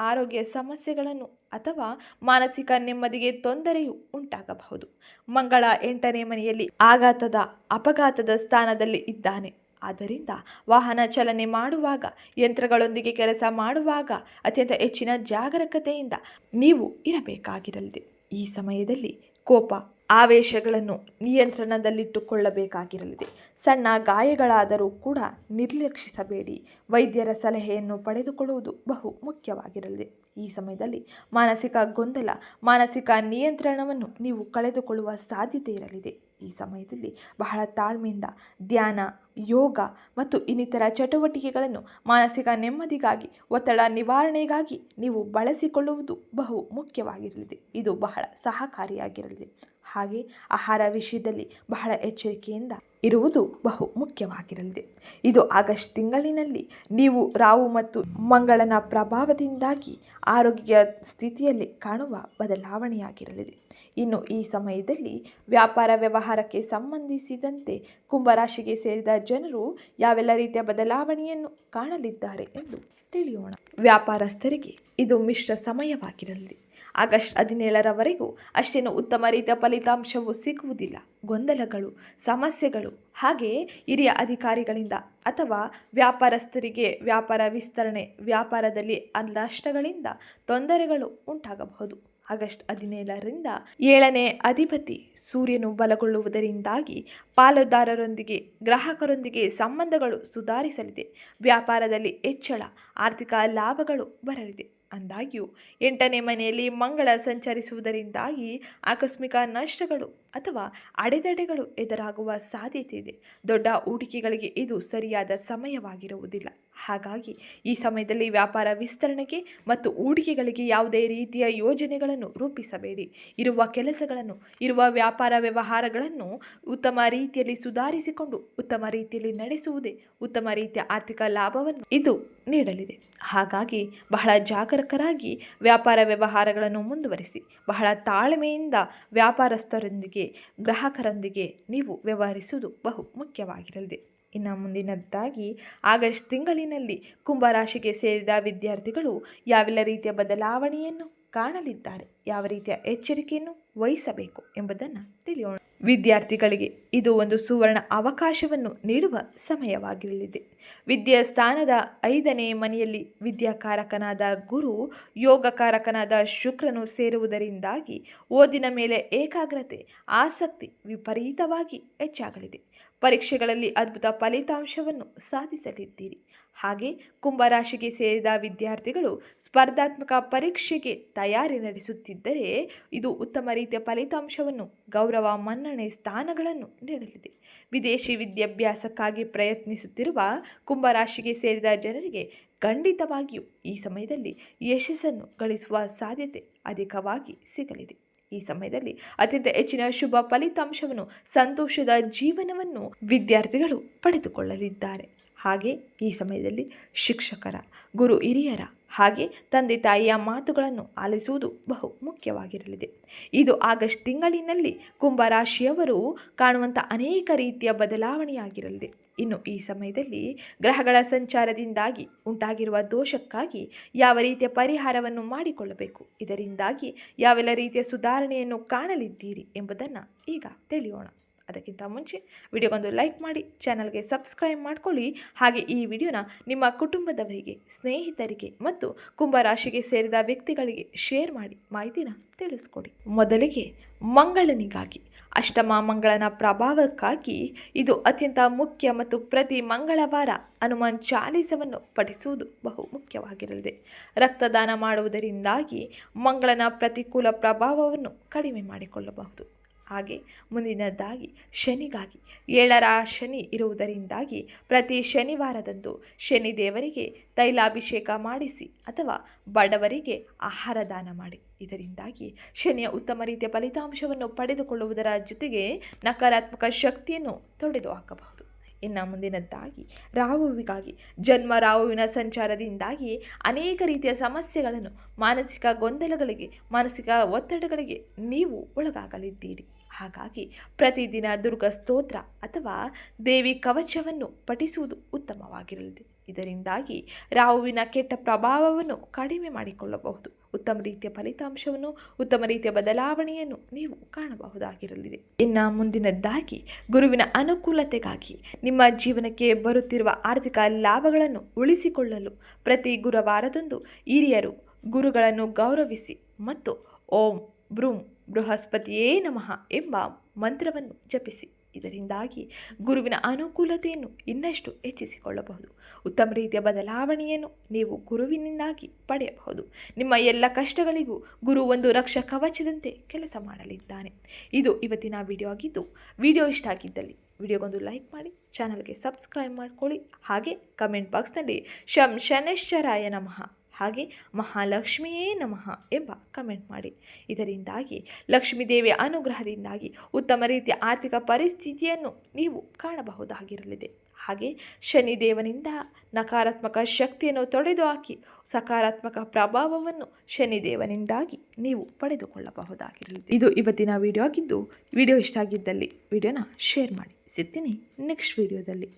ಆರೋಗ್ಯ ಸಮಸ್ಯೆಗಳನ್ನು ಅಥವಾ ಮಾನಸಿಕ ನೆಮ್ಮದಿಗೆ ತೊಂದರೆಯು ಉಂಟಾಗಬಹುದು. ಮಂಗಳ ಎಂಟನೇ ಮನೆಯಲ್ಲಿ ಆಘಾತದ, ಅಪಘಾತದ ಸ್ಥಾನದಲ್ಲಿ ಇದ್ದಾನೆ. ಆದ್ದರಿಂದ ವಾಹನ ಚಲನೆ ಮಾಡುವಾಗ, ಯಂತ್ರಗಳೊಂದಿಗೆ ಕೆಲಸ ಮಾಡುವಾಗ ಅತ್ಯಂತ ಹೆಚ್ಚಿನ ಜಾಗರೂಕತೆಯಿಂದ ನೀವು ಇರಬೇಕಾಗಿರಲಿದೆ. ಈ ಸಮಯದಲ್ಲಿ ಕೋಪ, ಆವೇಶಗಳನ್ನು ನಿಯಂತ್ರಣದಲ್ಲಿಟ್ಟುಕೊಳ್ಳಬೇಕಾಗಿರಲಿದೆ. ಸಣ್ಣ ಗಾಯಗಳಾದರೂ ಕೂಡ ನಿರ್ಲಕ್ಷಿಸಬೇಡಿ. ವೈದ್ಯರ ಸಲಹೆಯನ್ನು ಪಡೆದುಕೊಳ್ಳುವುದು ಬಹು ಮುಖ್ಯವಾಗಿರಲಿದೆ. ಈ ಸಮಯದಲ್ಲಿ ಮಾನಸಿಕ ಗೊಂದಲ, ಮಾನಸಿಕ ನಿಯಂತ್ರಣವನ್ನು ನೀವು ಕಳೆದುಕೊಳ್ಳುವ ಸಾಧ್ಯತೆ ಇರಲಿದೆ. ಈ ಸಮಯದಲ್ಲಿ ಬಹಳ ತಾಳ್ಮೆಯಿಂದ ಧ್ಯಾನ, ಯೋಗ ಮತ್ತು ಇನ್ನಿತರ ಚಟುವಟಿಕೆಗಳನ್ನು ಮಾನಸಿಕ ನೆಮ್ಮದಿಗಾಗಿ, ಒತ್ತಡ ನಿವಾರಣೆಗಾಗಿ ನೀವು ಬಳಸಿಕೊಳ್ಳುವುದು ಬಹು ಮುಖ್ಯವಾಗಿರಲಿದೆ. ಇದು ಬಹಳ ಸಹಕಾರಿಯಾಗಿರಲಿದೆ. ಹಾಗೆ ಆಹಾರ ವಿಷಯದಲ್ಲಿ ಬಹಳ ಎಚ್ಚರಿಕೆಯಿಂದ ಇರುವುದು ಬಹು ಮುಖ್ಯವಾಗಿರಲಿದೆ. ಇದು ಆಗಸ್ಟ್ ತಿಂಗಳಿನಲ್ಲಿ ನೀವು ರಾವು ಮತ್ತು ಮಂಗಳನ ಪ್ರಭಾವದಿಂದಾಗಿ ಆರೋಗ್ಯ ಸ್ಥಿತಿಯಲ್ಲಿ ಕಾಣುವ ಬದಲಾವಣೆಯಾಗಿರಲಿದೆ. ಇನ್ನು ಈ ಸಮಯದಲ್ಲಿ ವ್ಯಾಪಾರ ವ್ಯವಹಾರಕ್ಕೆ ಸಂಬಂಧಿಸಿದಂತೆ ಕುಂಭರಾಶಿಗೆ ಸೇರಿದ ಜನರು ಯಾವೆಲ್ಲ ರೀತಿಯ ಬದಲಾವಣೆಯನ್ನು ಕಾಣಲಿದ್ದಾರೆ ಎಂದು ತಿಳಿಯೋಣ. ವ್ಯಾಪಾರಸ್ಥರಿಗೆ ಇದು ಮಿಶ್ರ ಸಮಯವಾಗಿರಲಿದೆ. ಆಗಸ್ಟ್ ಹದಿನೇಳರವರೆಗೂ ಅಷ್ಟೇನು ಉತ್ತಮ ರೀತಿಯ ಫಲಿತಾಂಶವು ಸಿಗುವುದಿಲ್ಲ. ಗೊಂದಲಗಳು, ಸಮಸ್ಯೆಗಳು ಹಾಗೆಯೇ ಹಿರಿಯ ಅಧಿಕಾರಿಗಳಿಂದ ಅಥವಾ ವ್ಯಾಪಾರಸ್ಥರಿಗೆ ವ್ಯಾಪಾರ ವಿಸ್ತರಣೆ, ವ್ಯಾಪಾರದಲ್ಲಿ ನಷ್ಟಗಳಿಂದ ತೊಂದರೆಗಳು ಉಂಟಾಗಬಹುದು. ಆಗಸ್ಟ್ ಹದಿನೇಳರಿಂದ ಏಳನೇ ಅಧಿಪತಿ ಸೂರ್ಯನು ಬಲಗೊಳ್ಳುವುದರಿಂದಾಗಿ ಪಾಲುದಾರರೊಂದಿಗೆ, ಗ್ರಾಹಕರೊಂದಿಗೆ ಸಂಬಂಧಗಳು ಸುಧಾರಿಸಲಿದೆ. ವ್ಯಾಪಾರದಲ್ಲಿ ಹೆಚ್ಚಳ, ಆರ್ಥಿಕ ಲಾಭಗಳು ಬರಲಿದೆ. ಅಂದಾಗ್ಯೂ, ಎಂಟನೇ ಮನೆಯಲ್ಲಿ ಮಂಗಳ ಸಂಚರಿಸುವುದರಿಂದಾಗಿ ಆಕಸ್ಮಿಕ ನಷ್ಟಗಳು ಅಥವಾ ಅಡೆತಡೆಗಳು ಎದುರಾಗುವ ಸಾಧ್ಯತೆ ಇದೆ. ದೊಡ್ಡ ಹೂಡಿಕೆಗಳಿಗೆ ಇದು ಸರಿಯಾದ ಸಮಯವಾಗಿರುವುದಿಲ್ಲ. ಹಾಗಾಗಿ ಈ ಸಮಯದಲ್ಲಿ ವ್ಯಾಪಾರ ವಿಸ್ತರಣೆಗೆ ಮತ್ತು ಹೂಡಿಕೆಗಳಿಗೆ ಯಾವುದೇ ರೀತಿಯ ಯೋಜನೆಗಳನ್ನು ರೂಪಿಸಬೇಡಿ. ಇರುವ ಕೆಲಸಗಳನ್ನು, ಇರುವ ವ್ಯಾಪಾರ ವ್ಯವಹಾರಗಳನ್ನು ಉತ್ತಮ ರೀತಿಯಲ್ಲಿ ಸುಧಾರಿಸಿಕೊಂಡು ಉತ್ತಮ ರೀತಿಯಲ್ಲಿ ನಡೆಸುವುದೇ ಉತ್ತಮ ರೀತಿಯ ಆರ್ಥಿಕ ಲಾಭವನ್ನು ಇದು ನೀಡಲಿದೆ. ಹಾಗಾಗಿ ಬಹಳ ಜಾಗರೂಕರಾಗಿ ವ್ಯಾಪಾರ ವ್ಯವಹಾರಗಳನ್ನು ಮುಂದುವರಿಸಿ, ಬಹಳ ತಾಳ್ಮೆಯಿಂದ ವ್ಯಾಪಾರಸ್ಥರೊಂದಿಗೆ, ಗ್ರಾಹಕರೊಂದಿಗೆ ನೀವು ವ್ಯವಹರಿಸುವುದು ಬಹು ಮುಖ್ಯವಾಗಿರಲಿದೆ. ಇನ್ನು ಮುಂದಿನದ್ದಾಗಿ ಆಗಸ್ಟ್ ತಿಂಗಳಿನಲ್ಲಿ ಕುಂಭರಾಶಿಗೆ ಸೇರಿದ ವಿದ್ಯಾರ್ಥಿಗಳು ಯಾವೆಲ್ಲ ರೀತಿಯ ಬದಲಾವಣೆಯನ್ನು ಕಾಣಲಿದ್ದಾರೆ, ಯಾವ ರೀತಿಯ ಎಚ್ಚರಿಕೆಯನ್ನು ವಹಿಸಬೇಕು ಎಂಬುದನ್ನು ತಿಳಿಯೋಣ. ವಿದ್ಯಾರ್ಥಿಗಳಿಗೆ ಇದು ಒಂದು ಸುವರ್ಣ ಅವಕಾಶವನ್ನು ನೀಡುವ ಸಮಯವಾಗಿರಲಿದೆ. ವಿದ್ಯಾಸ್ಥಾನದ ಐದನೇ ಮನೆಯಲ್ಲಿ ವಿದ್ಯಾಕಾರಕನಾದ ಗುರು, ಯೋಗಕಾರಕನಾದ ಶುಕ್ರನು ಸೇರುವುದರಿಂದಾಗಿ ಓದಿನ ಮೇಲೆ ಏಕಾಗ್ರತೆ, ಆಸಕ್ತಿ ವಿಪರೀತವಾಗಿ ಹೆಚ್ಚಾಗಲಿದೆ. ಪರೀಕ್ಷೆಗಳಲ್ಲಿ ಅದ್ಭುತ ಫಲಿತಾಂಶವನ್ನು ಸಾಧಿಸಲಿದ್ದೀರಿ. ಹಾಗೆ ಕುಂಭರಾಶಿಗೆ ಸೇರಿದ ವಿದ್ಯಾರ್ಥಿಗಳು ಸ್ಪರ್ಧಾತ್ಮಕ ಪರೀಕ್ಷೆಗೆ ತಯಾರಿ ನಡೆಸುತ್ತಿದ್ದರೆ ಇದು ಉತ್ತಮ ರೀತಿಯ ಫಲಿತಾಂಶವನ್ನು, ಗೌರವ ಮನ್ನಣೆ ಸ್ಥಾನಗಳನ್ನು ನೀಡಲಿದೆ. ವಿದೇಶಿ ವಿದ್ಯಾಭ್ಯಾಸಕ್ಕಾಗಿ ಪ್ರಯತ್ನಿಸುತ್ತಿರುವ ಕುಂಭರಾಶಿಗೆ ಸೇರಿದ ಜನರಿಗೆ ಖಂಡಿತವಾಗಿಯೂ ಈ ಸಮಯದಲ್ಲಿ ಯಶಸ್ಸನ್ನು ಗಳಿಸುವ ಸಾಧ್ಯತೆ ಅಧಿಕವಾಗಿ ಸಿಗಲಿದೆ. ಈ ಸಮಯದಲ್ಲಿ ಅತ್ಯಂತ ಹೆಚ್ಚಿನ ಶುಭ ಫಲಿತಾಂಶವನ್ನು, ಸಂತೋಷದ ಜೀವನವನ್ನು ವಿದ್ಯಾರ್ಥಿಗಳು ಪಡೆದುಕೊಳ್ಳಲಿದ್ದಾರೆ. ಹಾಗೆ ಈ ಸಮಯದಲ್ಲಿ ಶಿಕ್ಷಕರ, ಗುರು ಹಿರಿಯರ ಹಾಗೆ ತಂದೆ ತಾಯಿಯ ಮಾತುಗಳನ್ನು ಆಲಿಸುವುದು ಬಹು ಮುಖ್ಯವಾಗಿರಲಿದೆ. ಇದು ಆಗಸ್ಟ್ ತಿಂಗಳಿನಲ್ಲಿ ಕುಂಭರಾಶಿಯವರು ಕಾಣುವಂಥ ಅನೇಕ ರೀತಿಯ ಬದಲಾವಣೆಯಾಗಿರಲಿದೆ. ಇನ್ನು ಈ ಸಮಯದಲ್ಲಿ ಗ್ರಹಗಳ ಸಂಚಾರದಿಂದಾಗಿ ಉಂಟಾಗಿರುವ ದೋಷಕ್ಕಾಗಿ ಯಾವ ರೀತಿಯ ಪರಿಹಾರವನ್ನು ಮಾಡಿಕೊಳ್ಳಬೇಕು? ಇದರಿಂದಾಗಿ ಯಾವೆಲ್ಲ ರೀತಿಯ ಸುಧಾರಣೆಯನ್ನು ಕಾಣಲಿದ್ದೀರಿ ಎಂಬುದನ್ನು ಈಗ ತಿಳಿಯೋಣ. ಅದಕ್ಕಿಂತ ಮುಂಚೆ ವಿಡಿಯೋಗೊಂದು ಲೈಕ್ ಮಾಡಿ, ಚಾನಲ್ಗೆ ಸಬ್ಸ್ಕ್ರೈಬ್ ಮಾಡ್ಕೊಳ್ಳಿ. ಹಾಗೆ ಈ ವಿಡಿಯೋನ ನಿಮ್ಮ ಕುಟುಂಬದವರಿಗೆ, ಸ್ನೇಹಿತರಿಗೆ ಮತ್ತು ಕುಂಭರಾಶಿಗೆ ಸೇರಿದ ವ್ಯಕ್ತಿಗಳಿಗೆ ಶೇರ್ ಮಾಡಿ ಮಾಹಿತಿನ ತಿಳಿಸ್ಕೊಡಿ. ಮೊದಲಿಗೆ ಮಂಗಳನಿಗಾಗಿ ಅಷ್ಟಮ ಮಂಗಳನ ಪ್ರಭಾವಕ್ಕಾಗಿ ಇದು ಅತ್ಯಂತ ಮುಖ್ಯ ಮತ್ತು ಪ್ರತಿ ಮಂಗಳವಾರ ಹನುಮಾನ್ ಚಾಲೀಸವನ್ನು ಪಠಿಸುವುದು ಬಹು ಮುಖ್ಯವಾಗಿರಲಿದೆ. ರಕ್ತದಾನ ಮಾಡುವುದರಿಂದಾಗಿ ಮಂಗಳನ ಪ್ರತಿಕೂಲ ಪ್ರಭಾವವನ್ನು ಕಡಿಮೆ ಮಾಡಿಕೊಳ್ಳಬಹುದು. ಹಾಗೆ ಮುಂದಿನದ್ದಾಗಿ ಶನಿಗಾಗಿ ಏಳರ ಶನಿ ಇರುವುದರಿಂದಾಗಿ ಪ್ರತಿ ಶನಿವಾರದಂದು ಶನಿ ದೇವರಿಗೆ ತೈಲಾಭಿಷೇಕ ಮಾಡಿಸಿ ಅಥವಾ ಬಡವರಿಗೆ ಆಹಾರ ದಾನ ಮಾಡಿ. ಇದರಿಂದಾಗಿ ಶನಿಯ ಉತ್ತಮ ರೀತಿಯ ಫಲಿತಾಂಶವನ್ನು ಪಡೆದುಕೊಳ್ಳುವುದರ ಜೊತೆಗೆ ನಕಾರಾತ್ಮಕ ಶಕ್ತಿಯನ್ನು ತೊಡೆದು ಹಾಕಬಹುದು ಇನ್ನು ಮುಂದಿನದ್ದಾಗಿ. ರಾಹುವಿಗಾಗಿ, ಜನ್ಮ ರಾಹುವಿನ ಸಂಚಾರದಿಂದಾಗಿ ಅನೇಕ ರೀತಿಯ ಸಮಸ್ಯೆಗಳನ್ನು ಮಾನಸಿಕ ಗೊಂದಲಗಳಿಗೆ, ಮಾನಸಿಕ ಒತ್ತಡಗಳಿಗೆ ನೀವು ಒಳಗಾಗಲಿದ್ದೀರಿ. ಹಾಗಾಗಿ ಪ್ರತಿದಿನ ದುರ್ಗ ಸ್ತೋತ್ರ ಅಥವಾ ದೇವಿ ಕವಚವನ್ನು ಪಠಿಸುವುದು ಉತ್ತಮವಾಗಿರಲಿದೆ. ಇದರಿಂದಾಗಿ ರಾಹುವಿನ ಕೆಟ್ಟ ಪ್ರಭಾವವನ್ನು ಕಡಿಮೆ ಮಾಡಿಕೊಳ್ಳಬಹುದು. ಉತ್ತಮ ರೀತಿಯ ಫಲಿತಾಂಶವನ್ನು, ಉತ್ತಮ ರೀತಿಯ ಬದಲಾವಣೆಯನ್ನು ನೀವು ಕಾಣಬಹುದಾಗಿರಲಿದೆ. ಇನ್ನು ಮುಂದಿನದ್ದಾಗಿ ಗುರುವಿನ ಅನುಕೂಲತೆಗಾಗಿ ನಿಮ್ಮ ಜೀವನಕ್ಕೆ ಬರುತ್ತಿರುವ ಆರ್ಥಿಕ ಲಾಭಗಳನ್ನು ಉಳಿಸಿಕೊಳ್ಳಲು ಪ್ರತಿ ಗುರುವಾರದಂದು ಹಿರಿಯರು ಗುರುಗಳನ್ನು ಗೌರವಿಸಿ ಮತ್ತು ಓಂ, ಬ್ರೂಂ ಬೃಹಸ್ಪತಿಯೇ ನಮಃ ಎಂಬ ಮಂತ್ರವನ್ನು ಜಪಿಸಿ. ಇದರಿಂದಾಗಿ ಗುರುವಿನ ಅನುಕೂಲತೆಯನ್ನು ಇನ್ನಷ್ಟು ಹೆಚ್ಚಿಸಿಕೊಳ್ಳಬಹುದು. ಉತ್ತಮ ರೀತಿಯ ಬದಲಾವಣೆಯನ್ನು ನೀವು ಗುರುವಿನಿಂದಾಗಿ ಪಡೆಯಬಹುದು. ನಿಮ್ಮ ಎಲ್ಲ ಕಷ್ಟಗಳಿಗೂ ಗುರು ಒಂದು ರಕ್ಷ ಕವಚದಂತೆ ಕೆಲಸ ಮಾಡಲಿದ್ದಾನೆ. ಇದು ಇವತ್ತಿನ ವಿಡಿಯೋ ಆಗಿದ್ದು ವಿಡಿಯೋ ಇಷ್ಟ ಆಗಿದ್ದಲ್ಲಿ ವಿಡಿಯೋಗೊಂದು ಲೈಕ್ ಮಾಡಿ ಚಾನಲ್ಗೆ ಸಬ್ಸ್ಕ್ರೈಬ್ ಮಾಡ್ಕೊಳ್ಳಿ. ಹಾಗೆ ಕಮೆಂಟ್ ಬಾಕ್ಸ್ನಲ್ಲಿ ಶಂ ಶನೇಶ್ವರಾಯ ನಮಃ. ಹಾಗೆ ಮಹಾಲಕ್ಷ್ಮಿಯೇ ನಮಃ ಎಂಬ ಕಮೆಂಟ್ ಮಾಡಿ. ಇದರಿಂದಾಗಿ ಲಕ್ಷ್ಮೀದೇವಿಯ ಅನುಗ್ರಹದಿಂದಾಗಿ ಉತ್ತಮ ರೀತಿಯ ಆರ್ಥಿಕ ಪರಿಸ್ಥಿತಿಯನ್ನು ನೀವು ಕಾಣಬಹುದಾಗಿರಲಿದೆ. ಹಾಗೆ ಶನಿದೇವನಿಂದ ನಕಾರಾತ್ಮಕ ಶಕ್ತಿಯನ್ನು ತೊಡೆದುಹಾಕಿ ಸಕಾರಾತ್ಮಕ ಪ್ರಭಾವವನ್ನು ಶನಿದೇವನಿಂದಾಗಿ ನೀವು ಪಡೆದುಕೊಳ್ಳಬಹುದಾಗಿರಲಿದೆ. ಇದು ಇವತ್ತಿನ ವಿಡಿಯೋ ಆಗಿದ್ದು ವಿಡಿಯೋ ಇಷ್ಟ ಆಗಿದ್ದಲ್ಲಿ ವಿಡಿಯೋನ ಶೇರ್ ಮಾಡಿ. ಸಿಗ್ತೀನಿ ನೆಕ್ಸ್ಟ್ ವಿಡಿಯೋದಲ್ಲಿ